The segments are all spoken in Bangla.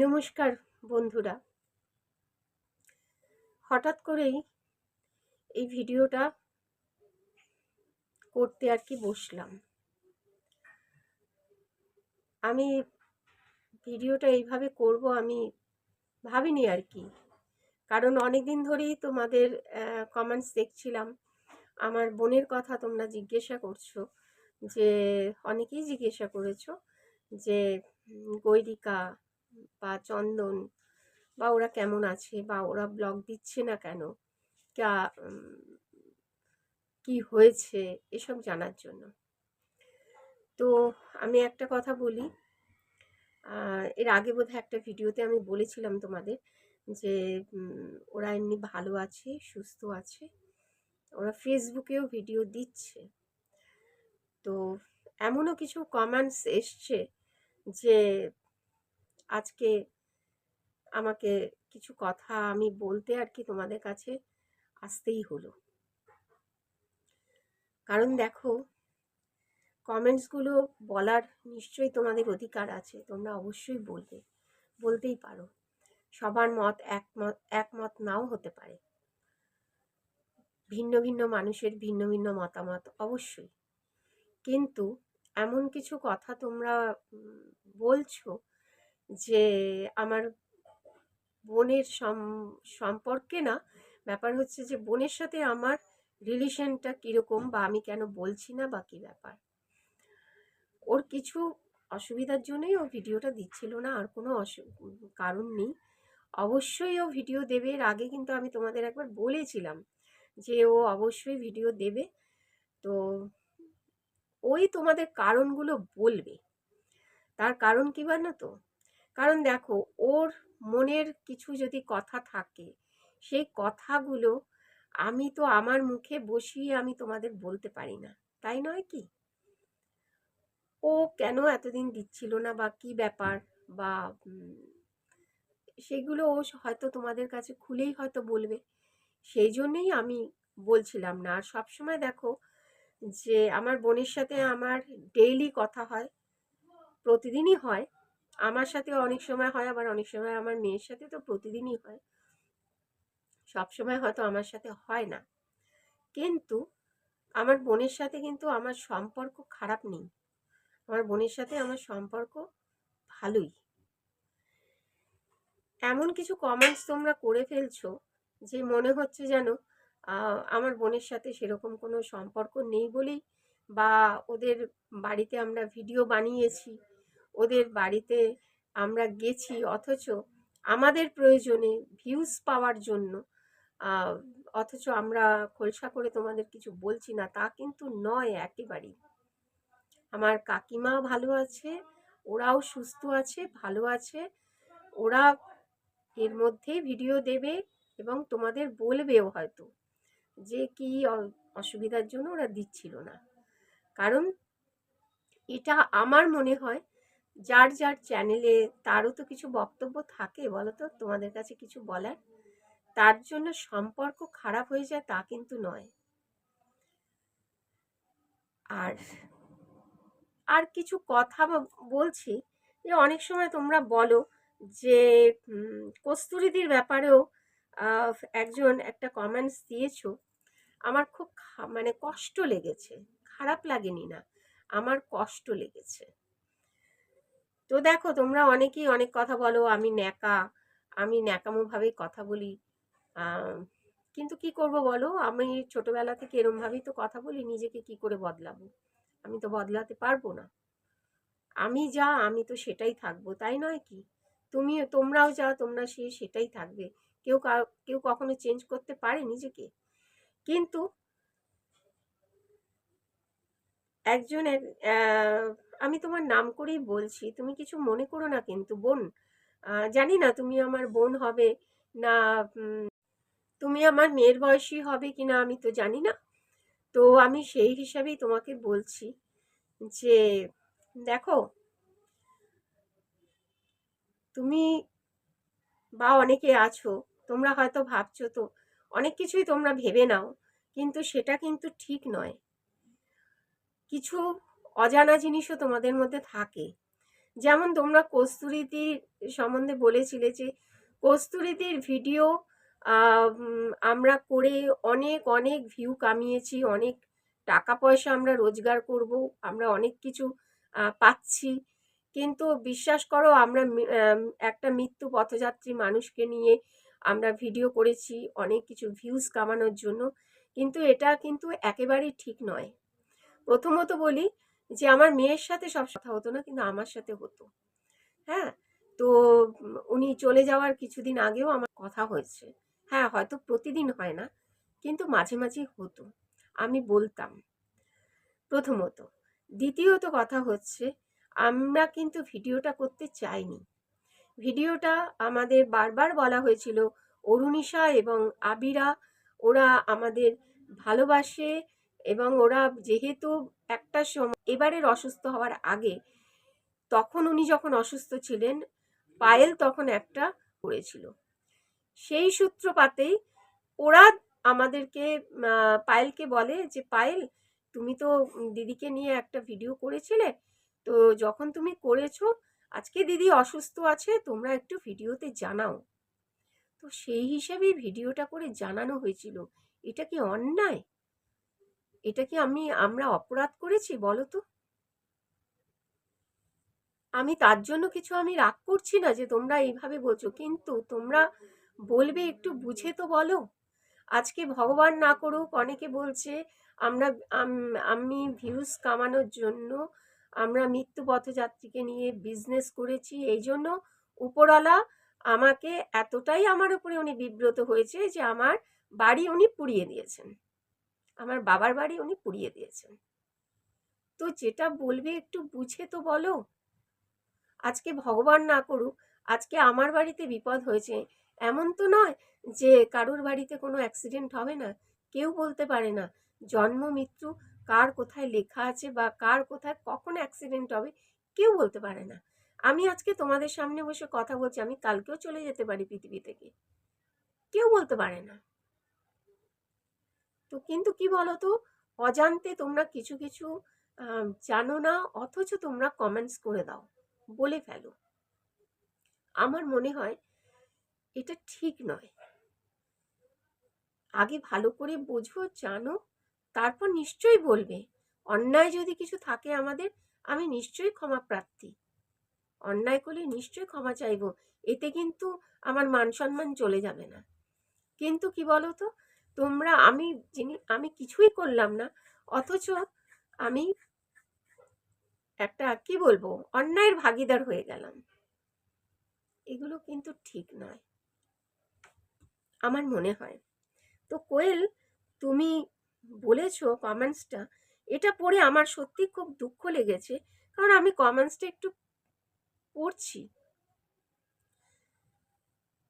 নমস্কার, বন্ধুরা। হঠাৎ করেই এই ভিডিওটা করতে আর কি বসলাম। আমি ভিডিওটা এইভাবে করব আমি ভাবিনি আর কি। কারণ অনেক দিন ধরেই তোমাদের কমেন্টস দেখছিলাম। আমার বোনের কথা তোমরা জিজ্ঞাসা করছ, যে অনেকেই জিজ্ঞাসা করেছ যে গৈরিকা বা চন্দন বা ওরা কেমন আছে বা ওরা ব্লগ দিচ্ছে না কেন? যা কি হয়েছে? এসব জানার জন্য। তো আমি একটা কথা বলি এর আগে বোধহয় একটা ভিডিওতে আমি বলেছিলাম তোমাদের যে ওরা এমনি ভালো আছে, সুস্থ আছে। ওরা ফেসবুকেও ভিডিও দিচ্ছে। তো এমনও কিছু কমেন্টস এসছে যে আজকে আমাকে কিছু কথা আমি বলতে আর কি তোমাদের কাছে আসতেই হলো। কারণ দেখো কমেন্টসগুলো বলার নিশ্চয়ই তোমাদের অধিকার আছে, তোমরা অবশ্যই বলবে, বলতেই পারো। সবার মত একমত একমত নাও হতে পারে। ভিন্ন ভিন্ন মানুষের ভিন্ন ভিন্ন মতামত, অবশ্যই। কিন্তু এমন কিছু কথা তোমরা বলছো যে আমার বোনের সম্পর্কে না, ব্যাপার হচ্ছে যে বোনের সাথে আমার রিলেশনটা কীরকম বা আমি কেন বলছি না বা কী ব্যাপার। ওর কিছু অসুবিধার জন্যই ও ভিডিওটা দিচ্ছিল না, আর কোনো কারণ নেই। অবশ্যই ও ভিডিও দেবে, এর আগে কিন্তু আমি তোমাদের একবার বলেছিলাম যে ও অবশ্যই ভিডিও দেবে। তো ওই তোমাদের কারণগুলো বলবে। তার কারণ কী না তো কারণ দেখো, ওর মনের কিছু যদি কথা থাকে, সেই কথাগুলো আমি তো আমার মুখে বসিয়ে আমি তোমাদের বলতে পারি না, তাই নয় কি? ও কেন এতদিন দিচ্ছিল না বা কি ব্যাপার বা সেগুলো ও হয়তো তোমাদের কাছে খুলেই হয়তো বলবে, সেই জন্যেই আমি বলছিলাম না। আর সবসময় দেখো যে, আমার বোনের সাথে আমার ডেইলি কথা হয়, প্রতিদিনই হয় আমার সাথে অনেক সময় হয়, আবার অনেক সময় আমার মেয়ের সাথে তো প্রতিদিনই হয়। সব সময় হয়তো আমার সাথে হয় না। কিন্তু আমার বোনের সাথে কিন্তু আমার সম্পর্ক খারাপ নেই। আমার বোনের সাথে আমার সম্পর্ক ভালোই। এমন কিছু কমেন্টস তোমরা করে ফেলছো যে মনে হচ্ছে যেন আমার বোনের সাথে সেরকম কোনো সম্পর্ক নেই বলেই বা ওদের বাড়িতে আমরা ভিডিও বানিয়েছি। ওদের বাড়িতে আমরা গেছি অথচ আমাদের প্রয়োজনে ভিউজ পাওয়ার জন্য। অথচ আমরা খোলসা করে তোমাদের কিছু বলছি না, তা কিন্তু নয় একেবারেই। আমার কাকিমা ভালো আছে, ওরাও সুস্থ আছে, ভালো আছে। ওরা এর মধ্যেই ভিডিও দেবে এবং তোমাদের বলবেও হয়তো যে কি অসুবিধার জন্য ওরা দিচ্ছিল না। কারণ এটা আমার মনে হয় যার যার চ্যানেলে তারও তো কিছু বক্তব্য থাকে বলো তো তোমাদের কাছে কিছু বলার? তার জন্য সম্পর্ক খারাপ হয়ে যায় তা কিন্তু নয়। আর আর কিছু কথা বলছি যে অনেক সময় তোমরা বলো যে কস্তুরিদির ব্যাপারেও একজন একটা কমেন্টস দিয়েছ। আমার খুব মানে কষ্ট লেগেছে। খারাপ লাগেনি না। আমার কষ্ট লেগেছে। তো দেখো তোমরা অনেকেই অনেক কথা বলো, আমি ন্যাকা, আমি ন্যাকামোভাবেই কথা বলি। কিন্তু কি করব বলো? আমি ছোটবেলা থেকে এরমভাবেই তো কথা বলি, নিজেকে কি করে বদলাবো? আমি তো বদলাতে পারব না। আমি যা, আমি তো সেটাই থাকব, তাই নয় কি? তুমি তোমরাও যা, তোমরা সে, সেটাই থাকবে। কেউ কেউ কখনো চেঞ্জ করতে পারে নিজেকে? কিন্তু একজন আমি তোমার নাম করেই বলছি, তুমি কিছু মনে করো না কিন্তু বোন। জানি না তুমি আমার বোন হবে না তুমি আমার মেয়ের বয়সী হবে কি না আমি তো জানি না। তো আমি সেই হিসাবেই তোমাকে বলছি যে, দেখো, তুমি বা অনেকে আছো, তোমরা হয়তো ভাবছ তো, অনেক কিছুই তোমরা ভেবে নাও, কিন্তু সেটা কিন্তু ঠিক নয়। কিছু অজানা জিনিসও তোমাদের মধ্যে থাকে। যেমন তোমরা কস্তুরীদির সম্বন্ধে বলেছিলে যে, কস্তুরীতির ভিডিও আমরা করে অনেক অনেক ভিউ কামিয়েছি, অনেক টাকা পয়সা আমরা রোজগার করব, আমরা অনেক কিছু পাচ্ছি। কিন্তু বিশ্বাস করো, আমরা একটা মৃত্যু পথযাত্রী মানুষকে নিয়ে আমরা ভিডিও করেছি, অনেক কিছু ভিউজ কামানোর জন্য। কিন্তু এটা কিন্তু একেবারেই ঠিক নয়। প্রথমত বলি যে আমার মেয়ের সাথে সব কথা হতো না কিন্তু আমার সাথে হতো। হ্যাঁ? তো উনি চলে যাওয়ার কিছুদিন আগেও আমার কথা হয়েছে। হ্যাঁ হয়তো প্রতিদিন হয় না, কিন্তু মাঝে মাঝে হতো। আমি বলতাম। প্রথমত। দ্বিতীয়ত কথা হচ্ছে, আমরা কিন্তু ভিডিওটা করতে চাইনি। ভিডিওটা আমাদের বারবার বলা হয়েছিল, অরুণিশা এবং আবিরা, ওরা আমাদের ভালোবাসে এবং ওরা যেহেতু একটা সময়, এবারের অসুস্থ হওয়ার আগে, তখন উনি যখন অসুস্থ ছিলেন, পায়েল তখন একটা করেছিল সেই সূত্রপাতেই ওরা আমাদেরকে পায়েলকে বলে যে, পায়েল, তুমি তো দিদিকে নিয়ে একটা ভিডিও করেছিলে, তো যখন তুমি করেছ, আজকে দিদি অসুস্থ আছে, তোমরা একটু ভিডিওতে জানাও। তো সেই হিসাবেই ভিডিওটা করে জানানো হয়েছিল। এটা কি অন্যায়? এটা কি আমি, আমরা অপরাধ করেছি বলো তো? আমি তার জন্য কিছু আমি রাগ করছি না যে তোমরা এইভাবে বলছো কিন্তু তোমরা বলবে একটু বুঝে তো বলো। আজকে ভগবান না করুক, অনেকে বলছে আমরা, আমি ভিউজ কামানোর জন্য আমরা মৃত্যু পথযাত্রীকে নিয়ে বিজনেস করেছি, এই জন্য উপরওয়ালা আমাকে এতটাই আমার উপরে উনি বিব্রত হয়েছে যে আমার বাড়ি উনি পুড়িয়ে দিয়েছেন। আমার বাবার বাড়ি উনি পুড়িয়ে দিয়েছেন। তো যেটা বলবে একটু বুঝে তো বলো। আজকে ভগবান না করুক, আজকে আমার বাড়িতে বিপদ হয়েছে, এমন তো নয় যে কারোর বাড়িতে কোনো অ্যাক্সিডেন্ট হবে না, কেউ বলতে পারে না জন্ম, মৃত্যু, কার কোথায় লেখা আছে বা কার কোথায় কখন অ্যাক্সিডেন্ট হবে, কেউ বলতে পারে না। আমি আজকে তোমাদের সামনে বসে কথা বলছি, আমি কালকেও চলে যেতে পারি পৃথিবী থেকে। কেউ বলতে পারে না। তো কিন্তু কি বলো তো অজান্তে তোমরা কিছু কিছু জানো না, অথচ তোমরা কমেন্টস করে দাও, বলে ফেলো। আমার মনে হয় এটা ঠিক নয়। আগে ভালো করে বোঝো, জানো, তারপর নিশ্চয়ই বলবে। অন্যায় যদি কিছু থাকে আমাদের, আমি নিশ্চয়ই ক্ষমা প্রার্থী। অন্যায় করলে নিশ্চয়ই ক্ষমা চাইব, এতে কিন্তু আমার মান সম্মান চলে যাবে না। কিন্তু কি বলো তো তোমরা আমি যিনি, আমি কিছুই করলাম না, অথচ আমি একটা কি বলব, অন্যায়ের ভাগিদার হয়ে গেলাম। এগুলো কিন্তু ঠিক নয়। আমার মনে হয়। তো কোয়েল, তুমি বলেছ কমেন্টসটা এটা পড়ে আমার সত্যি খুব দুঃখ লেগেছে, কারণ আমি কমেন্টসটা একটু পড়ছি।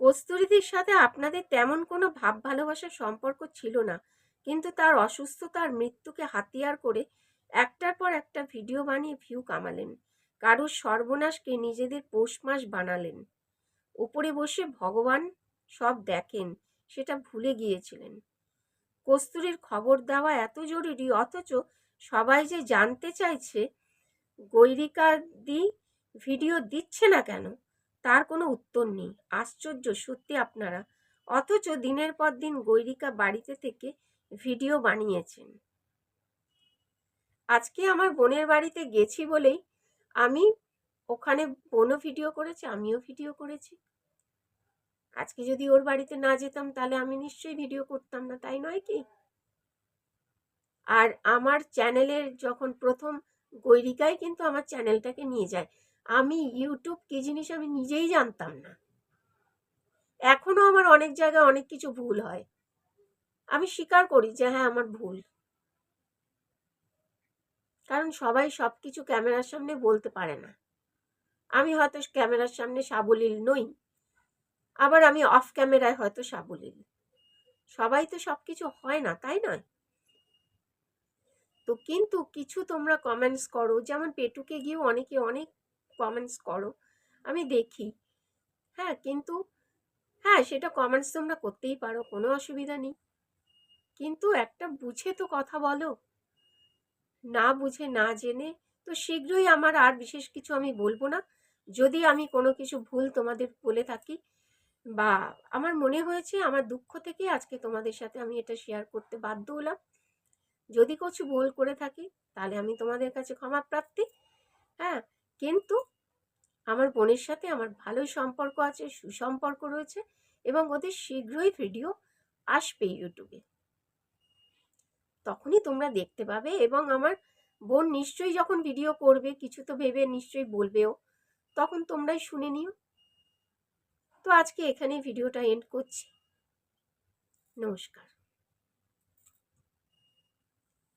কস্তুরীদির সাথে আপনাদের তেমন কোনো ভাব ভালোবাসার সম্পর্ক ছিল না। কিন্তু তার অসুস্থতার মৃত্যুকে হাতিয়ার করে একটার পর একটা ভিডিও বানিয়ে ভিউ কামালেন। কারোর সর্বনাশকে নিজেদের পৌষ মাস বানালেন। উপরে বসে ভগবান সব দেখেন, সেটা ভুলে গিয়েছিলেন। কস্তুরীর খবর দেওয়া এত জরুরি, অথচ সবাই যে জানতে চাইছে গৈরিকা দি ভিডিও দিচ্ছে না কেন? তার কোনো উত্তর নেই। আশ্চর্য সত্যি আপনারা। অথচ দিনের পর দিন গৈরিকা বাড়িতে থেকে ভিডিও বানিয়েছেন। আজকে আমার বোনের বাড়িতে গেছি বলেই আমি ওখানে বোনও ভিডিও করেছে, আমিও ভিডিও করেছি। আজকে যদি ওর বাড়িতে না যেতাম তাহলে আমি নিশ্চয়ই ভিডিও করতাম না, তাই নয় কি? আর আমার চ্যানেলের যখন প্রথম গৈরিকাই কিন্তু আমার চ্যানেলটাকে নিয়ে যায় আমি ইউটিউব কি জিনিস আমি নিজেই জানতাম না। এখনও আমার অনেক জায়গায় অনেক কিছু ভুল হয়। আমি স্বীকার করি যে হ্যাঁ আমার ভুল। কারণ সবাই সব কিছু ক্যামেরার সামনে বলতে পারে না। আমি হয়তো ক্যামেরার সামনে সাবলীল নই। আবার আমি অফ ক্যামেরায় হয়তো সাবলীল। সবাই তো সব কিছু হয় না, তাই নয়? তো কিন্তু কিছু তোমরা কমেন্টস করো। যেমন পেটুকে গিয়েও অনেকে অনেক কমেন্টস করো। আমি দেখি। হ্যাঁ কিন্তু হ্যাঁ সেটা কমেন্টস তোমরা করতেই পারো, কোনো অসুবিধা নেই। কিন্তু একটা বুঝে তো কথা বলো। না বুঝে, না জেনে, তো শীঘ্রই আমার আর বিশেষ কিছু আমি বলব না। যদি আমি কোনো কিছু ভুল তোমাদের বলে থাকি বা আমার মনে হয়েছে, আমার দুঃখ থেকে আজকে তোমাদের সাথে আমি এটা শেয়ার করতে বাধ্য হলাম। যদি কিছু ভুল করে থাকি, তাহলে আমি তোমাদের কাছে ক্ষমা প্রার্থী হ্যাঁ কিন্তু আমার বোনের সাথে আমার ভালোই সম্পর্ক আছে, সুসম্পর্ক রয়েছে এবং ওদের শীঘ্রই ভিডিও আসবে ইউটিউবে। তখনই তোমরা দেখতে পাবে এবং আমার বোন নিশ্চয়ই যখন ভিডিও করবে, কিছু তো ভেবে নিশ্চয়ই বলবেও, তখন তোমরাই শুনে নিও। তো আজকে এখানেই ভিডিওটা এন্ড করছি। নমস্কার।